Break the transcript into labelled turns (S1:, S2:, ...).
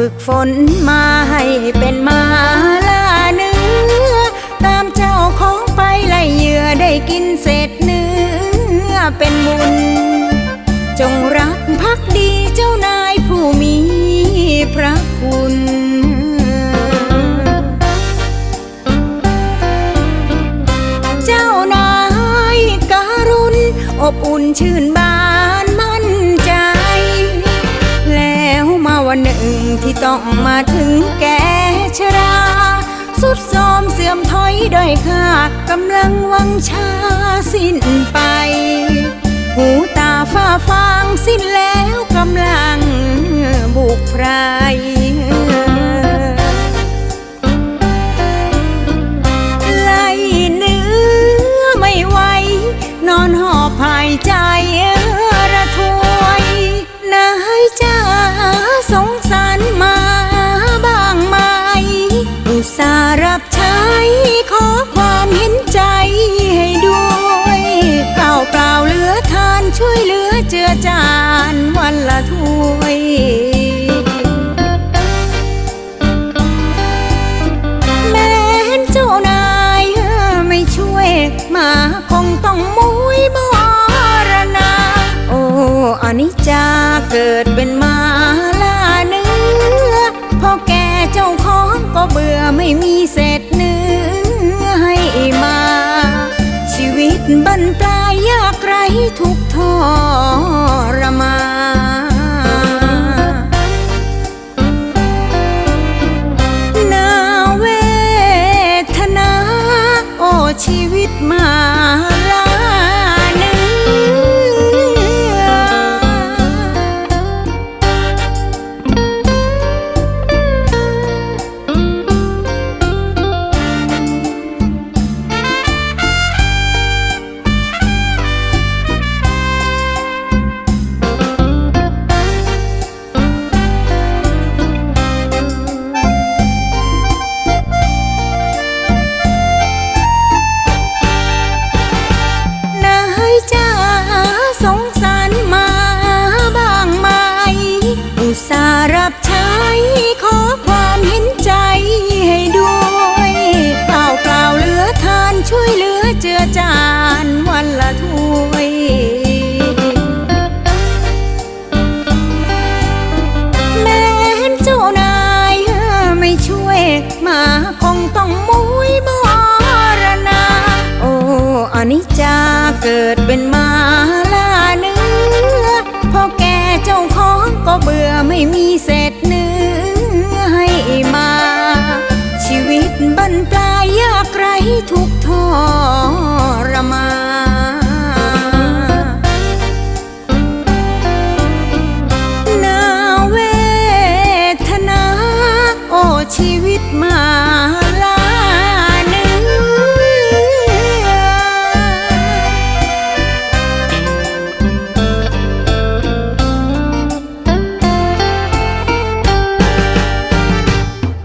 S1: ฝึกฝนมาให้เป็นม ต้องมาถึงแก่ชรา สุดโทมเสื่อมถอยด้อยค่ากำลังวังชาสิ้นไป หูตาฝ้าฟางสิ้นแล้วกำลังบุกไพร วันละถ้วยแม้นเจ้านายไม่ช่วยมาคงต้องมุยมรณาโอ้อนิจจาเกิดเป็นมาลาเนื้อพอแกเจ้าของก็เบื่อไม่มีเศษเนื้อให้มา ชีวิตบรรปลายยากไรทุกทร วิตมา เกิดเป็นมาล่าเนื้อพอแกเจ้าของก็เบื่อไม่มีเศษเนื้อให้มา ชีวิตบรรปลายยากไรทุกทรมานนาเวทนา โอชีวิตมา